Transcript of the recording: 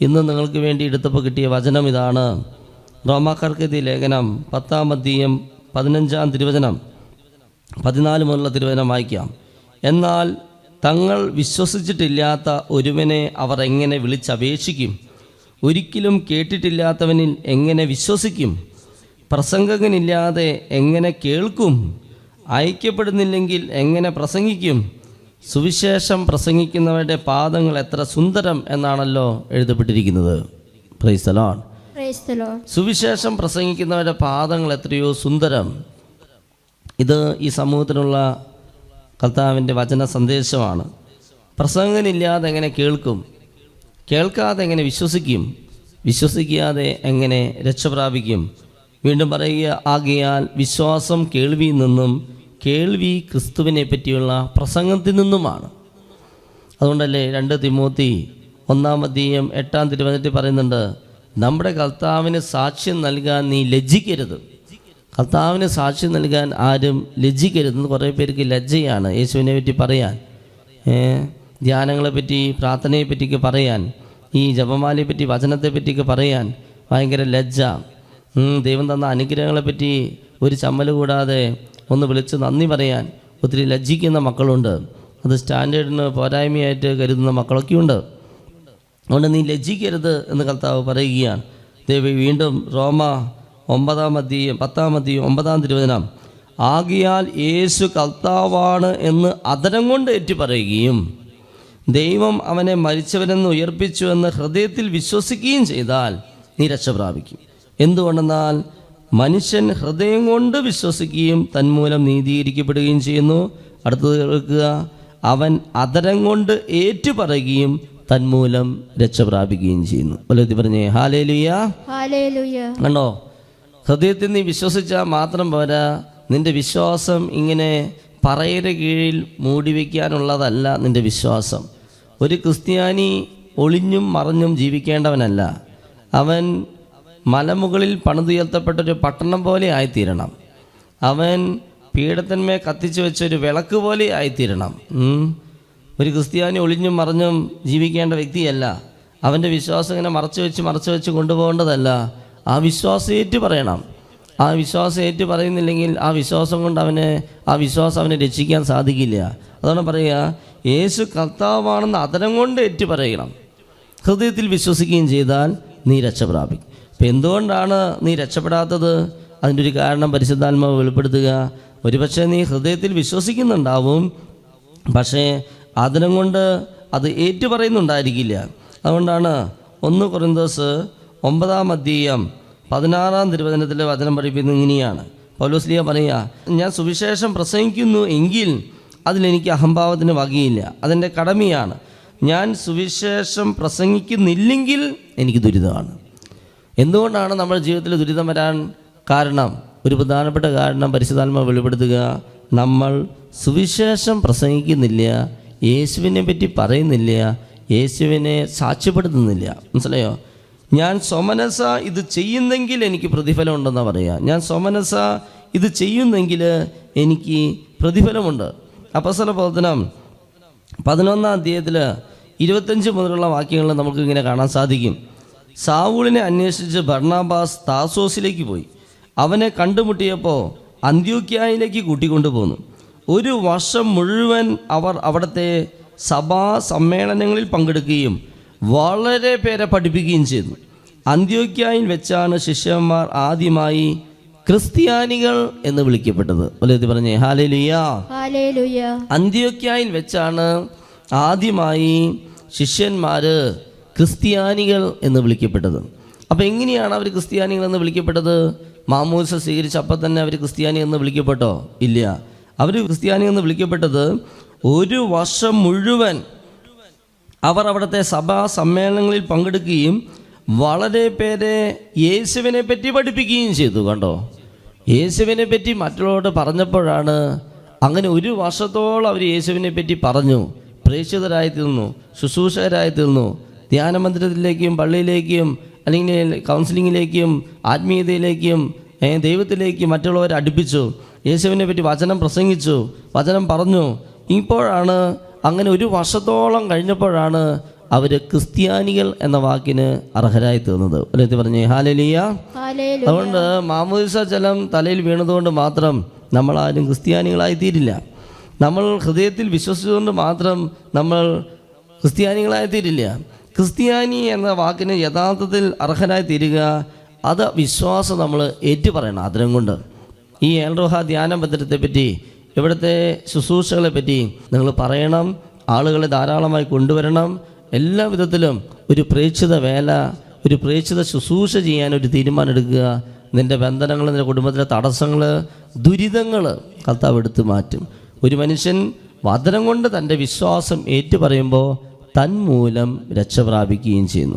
ഇന്ന് നിങ്ങൾക്ക് വേണ്ടി എടുത്തപ്പോൾ കിട്ടിയ വചനം ഇതാണ്. റോമാക്കാർക്കെതിയ ലേഖനം പത്താം അധ്യയം പതിനഞ്ചാം തിരുവചനം പതിനാല് മുതലുള്ള തിരുവചനം വായിക്കാം. എന്നാൽ തങ്ങൾ വിശ്വസിച്ചിട്ടില്ലാത്ത ഒരുവനെ അവർ എങ്ങനെ വിളിച്ചപേക്ഷിക്കും? ഒരിക്കലും കേട്ടിട്ടില്ലാത്തവനിൽ എങ്ങനെ വിശ്വസിക്കും? പ്രസംഗകനില്ലാതെ എങ്ങനെ കേൾക്കും? അയക്കപ്പെടുന്നില്ലെങ്കിൽ എങ്ങനെ പ്രസംഗിക്കും? സുവിശേഷം പ്രസംഗിക്കുന്നവരുടെ പാദങ്ങൾ എത്ര സുന്ദരം എന്നാണല്ലോ എഴുതപ്പെട്ടിരിക്കുന്നത്. പ്രൈസലോൺ. സുവിശേഷം പ്രസംഗിക്കുന്നവരുടെ പാദങ്ങൾ എത്രയോ സുന്ദരം. ഇത് ഈ സമൂഹത്തിനുള്ള കർത്താവിന്റെ വചന സന്ദേശമാണ്. പ്രസംഗനില്ലാതെ എങ്ങനെ കേൾക്കും? കേൾക്കാതെ എങ്ങനെ വിശ്വസിക്കും? വിശ്വസിക്കാതെ എങ്ങനെ രക്ഷപ്രാപിക്കും? വീണ്ടും പറയുക ആകിയാൽ വിശ്വാസം കേൾവിയിൽ നിന്നും കേൾവി ക്രിസ്തുവിനെ പറ്റിയുള്ള പ്രസംഗത്തിൽ നിന്നുമാണ്. അതുകൊണ്ടല്ലേ രണ്ട് തിമോത്തി ഒന്നാം അധ്യയം എട്ടാം തിരുവനന്തപുരത്തിൽ പറയുന്നുണ്ട് നമ്മുടെ കർത്താവിന് സാക്ഷ്യം നൽകാൻ നീ ലജ്ജിക്കരുത്. കർത്താവിന് സാക്ഷ്യം നൽകാൻ ആരും ലജ്ജിക്കരുതെന്ന് കുറേ പേർക്ക് ലജ്ജയാണ് യേശുവിനെ പറ്റി പറയാൻ. ധ്യാനങ്ങളെപ്പറ്റി ധ്യാനങ്ങളെ പറ്റി പ്രാർത്ഥനയെ പറ്റിയൊക്കെ പറയാൻ ഈ ജപമാലയെ പറ്റി വചനത്തെ പറ്റിയൊക്കെ പറയാൻ ഭയങ്കര ലജ്ജ. ദൈവം തന്ന അനുഗ്രഹങ്ങളെ പറ്റി ഒരു ചമ്മൽ കൂടാതെ ഒന്ന് വിളിച്ച് നന്ദി പറയാൻ ഒത്തിരി ലജ്ജിക്കുന്ന മക്കളുണ്ട്. അത് സ്റ്റാൻഡേർഡിന് പോരായ്മയായിട്ട് കരുതുന്ന മക്കളൊക്കെയുണ്ട്. അതുകൊണ്ട് നീ ലജ്ജിക്കരുത് എന്ന് കർത്താവ് പറയുകയാണ്. ദേവി വീണ്ടും റോമ ഒമ്പതാം അധ്യയം പത്താം അധ്യയം ഒമ്പതാം തിരുവചനം. ആകിയാൽ യേശു കർത്താവാണ് എന്ന് അതരം കൊണ്ട് ഏറ്റു പറയുകയും ദൈവം അവനെ മരിച്ചവനെന്ന് ഉയർപ്പിച്ചു എന്ന് ഹൃദയത്തിൽ വിശ്വസിക്കുകയും ചെയ്താൽ നീ രക്ഷ പ്രാപിക്കും എന്തുകൊണ്ടെന്നാൽ മനുഷ്യൻ ഹൃദയം കൊണ്ട് വിശ്വസിക്കുകയും തന്മൂലം നീതീകരിക്കപ്പെടുകയും ചെയ്യുന്നു. അടുത്തത് കേൾക്കുക. അവൻ അതരം കൊണ്ട് ഏറ്റുപറയുകയും തന്മൂലം രക്ഷ പ്രാപിക്കുകയും ചെയ്യുന്നു. വല്ലതി പറഞ്ഞേ ഹാലേ ലുയ. കണ്ടോ? ഹൃദയത്തിൽ നീ വിശ്വസിച്ചാൽ മാത്രം പോരാ. നിന്റെ വിശ്വാസം ഇങ്ങനെ പറയുടെ കീഴിൽ മൂടി വയ്ക്കാനുള്ളതല്ല നിന്റെ വിശ്വാസം. ഒരു ക്രിസ്ത്യാനി ഒളിഞ്ഞും മറിഞ്ഞും ജീവിക്കേണ്ടവനല്ല. അവൻ മലമുകളിൽ പണിതുയർത്തപ്പെട്ടൊരു പട്ടണം പോലെ ആയിത്തീരണം. അവൻ പീഠത്തിന്മേ കത്തിച്ചു വെച്ചൊരു വിളക്ക് പോലെ ആയിത്തീരണം. ഒരു ക്രിസ്ത്യാനി ഒളിഞ്ഞും മറിഞ്ഞും ജീവിക്കേണ്ട വ്യക്തിയല്ല. അവന്റെ വിശ്വാസം ഇങ്ങനെ മറച്ചു വെച്ച് മറച്ചു വെച്ച് കൊണ്ടുപോകേണ്ടതല്ല. ആ വിശ്വാസം ഏറ്റു പറയണം. ആ വിശ്വാസം ഏറ്റു പറയുന്നില്ലെങ്കിൽ ആ വിശ്വാസം കൊണ്ട് അവനെ ആ വിശ്വാസം അവനെ രക്ഷിക്കാൻ സാധിക്കില്ല. അതാണ് പറയുക യേശു കർത്താവാണെന്ന് അതരം കൊണ്ട് ഏറ്റു പറയണം. ഹൃദയത്തിൽ വിശ്വസിക്കുകയും ചെയ്താൽ നീ രക്ഷപ്രാപിക്കും. അപ്പം എന്തുകൊണ്ടാണ് നീ രക്ഷപ്പെടാത്തത്? അതിന്റെ ഒരു കാരണം പരിശുദ്ധാത്മാവ് വെളിപ്പെടുത്തുക. ഒരുപക്ഷെ നീ ഹൃദയത്തിൽ വിശ്വസിക്കുന്നുണ്ടാവും. പക്ഷേ അതിനും കൊണ്ട് അത് ഏറ്റുപറയുന്നുണ്ടായിരിക്കില്ല. അതുകൊണ്ടാണ് ഒന്ന് കുറന്തോസ് ഒമ്പതാം അധ്യയം പതിനാറാം തിരുവചനത്തിലെ വചനം പഠിപ്പിക്കുന്നത് ഇങ്ങനെയാണ്. പൗലോസ്ലിയ പറയുക ഞാൻ സുവിശേഷം പ്രസംഗിക്കുന്നു എങ്കിൽ അതിലെനിക്ക് അഹംഭാവത്തിന് വകയില്ല. അതെന്റെ കടമയാണ്. ഞാൻ സുവിശേഷം പ്രസംഗിക്കുന്നില്ലെങ്കിൽ എനിക്ക് ദുരിതമാണ്. എന്തുകൊണ്ടാണ് നമ്മൾ ജീവിതത്തിൽ ദുരിതം വരാൻ കാരണം? ഒരു പ്രധാനപ്പെട്ട കാരണം പരിശുദ്ധാത്മ വെളിപ്പെടുത്തുക. നമ്മൾ സുവിശേഷം പ്രസംഗിക്കുന്നില്ല. യേശുവിനെ പറ്റി പറയുന്നില്ല. യേശുവിനെ സാക്ഷ്യപ്പെടുത്തുന്നില്ല. മനസ്സിലായോ? ഞാൻ സോമനസ ഇത് ചെയ്യുന്നെങ്കിൽ എനിക്ക് പ്രതിഫലം ഉണ്ടെന്നാണ് പറയുക. ഞാൻ സോമനസ ഇത് ചെയ്യുന്നെങ്കിൽ എനിക്ക് പ്രതിഫലമുണ്ട്. അപ്പസല പ്രവർത്തനം പതിനൊന്നാം അധ്യായത്തിൽ ഇരുപത്തഞ്ച് മുതലുള്ള വാക്യങ്ങൾ നമുക്ക് ഇങ്ങനെ കാണാൻ സാധിക്കും. സാവൂളിനെ അന്വേഷിച്ച് ഭർണാബാസ് താസോസിലേക്ക് പോയി. അവനെ കണ്ടുമുട്ടിയപ്പോൾ അന്ത്യോക്യായിലേക്ക് കൂട്ടിക്കൊണ്ടുപോന്നു. ഒരു വർഷം മുഴുവൻ അവർ അവിടുത്തെ സഭാ സമ്മേളനങ്ങളിൽ പങ്കെടുക്കുകയും വളരെ പേരെ പഠിപ്പിക്കുകയും ചെയ്തു. അന്ത്യോക്യായിൽ വെച്ചാണ് ശിഷ്യന്മാർ ആദ്യമായി ക്രിസ്ത്യാനികൾ എന്ന് വിളിക്കപ്പെട്ടത്. വലിയ പറഞ്ഞേ ഹാലേ ലുയാ അന്ത്യോക്യായിൽ വെച്ചാണ് ആദ്യമായി ശിഷ്യന്മാർ ക്രിസ്ത്യാനികൾ എന്ന് വിളിക്കപ്പെട്ടത്. അപ്പോൾ എങ്ങനെയാണ് അവർ ക്രിസ്ത്യാനികൾ എന്ന് വിളിക്കപ്പെട്ടത്? മാമൂസ സ്വീകരിച്ച അപ്പം തന്നെ അവർ ക്രിസ്ത്യാനി എന്ന് വിളിക്കപ്പെട്ടോ? ഇല്ല. അവർ ക്രിസ്ത്യാനി എന്ന് വിളിക്കപ്പെട്ടത് ഒരു വർഷം മുഴുവൻ അവർ അവിടുത്തെ സഭാ സമ്മേളനങ്ങളിൽ പങ്കെടുക്കുകയും വളരെ പേരെ യേശുവിനെ പറ്റി പഠിപ്പിക്കുകയും ചെയ്തു കണ്ടോ? യേശുവിനെ പറ്റി മറ്റുള്ളവരോട് പറഞ്ഞപ്പോഴാണ് അങ്ങനെ ഒരു വർഷത്തോളം അവർ യേശുവിനെ പറ്റി പറഞ്ഞു. പ്രേക്ഷിതരായി തീർന്നു. ശുശ്രൂഷകരായി തീർന്നു. ധ്യാനമന്ദിരത്തിലേക്കും പള്ളിയിലേക്കും അല്ലെങ്കിൽ കൗൺസിലിങ്ങിലേക്കും ആത്മീയതയിലേക്കും ദൈവത്തിലേക്കും മറ്റുള്ളവരെ അടുപ്പിച്ചു. യേശുവിനെ പറ്റി വചനം പ്രസംഗിച്ചു വചനം പറഞ്ഞു. ഇപ്പോഴാണ് അങ്ങനെ ഒരു വർഷത്തോളം കഴിഞ്ഞപ്പോഴാണ് അവർ ക്രിസ്ത്യാനികൾ എന്ന വാക്കിന് അർഹരായി തീർന്നത്. ഒരു പറഞ്ഞേ ഹാലലിയ. അതുകൊണ്ട് മാമോദിസ ജലം തലയിൽ വീണതുകൊണ്ട് മാത്രം നമ്മളാരും ക്രിസ്ത്യാനികളായി തീരില്ല. നമ്മൾ ഹൃദയത്തിൽ വിശ്വസിച്ചുകൊണ്ട് മാത്രം നമ്മൾ ക്രിസ്ത്യാനികളായി തീരില്ല. ക്രിസ്ത്യാനി എന്ന വാക്കിന് യഥാർത്ഥത്തിൽ അർഹനായി തീരുക അത് വിശ്വാസം നമ്മൾ ഏറ്റുപറയണം അതിനും കൊണ്ട്. ഈ ഏൽറോഹ ധ്യാന ഭദ്രത്തെ പറ്റി ഇവിടുത്തെ ശുശ്രൂഷകളെ പറ്റി നിങ്ങൾ പറയണം ആളുകളെ ധാരാളമായി കൊണ്ടുവരണം. എല്ലാ വിധത്തിലും ഒരു പ്രേക്ഷിത വേല ഒരു പ്രേക്ഷിത ശുശ്രൂഷ ചെയ്യാൻ ഒരു തീരുമാനം എടുക്കുക. നിന്റെ ബന്ധനങ്ങൾ നിന്റെ കുടുംബത്തിലെ തടസ്സങ്ങൾ ദുരിതങ്ങൾ കർത്താവ് എടുത്തു മാറ്റും. ഒരു മനുഷ്യൻ വചനം കൊണ്ട് തന്റെ വിശ്വാസം ഏറ്റുപറയുമ്പോൾ തന്മൂലം രക്ഷ പ്രാപിക്കുകയും ചെയ്യുന്നു.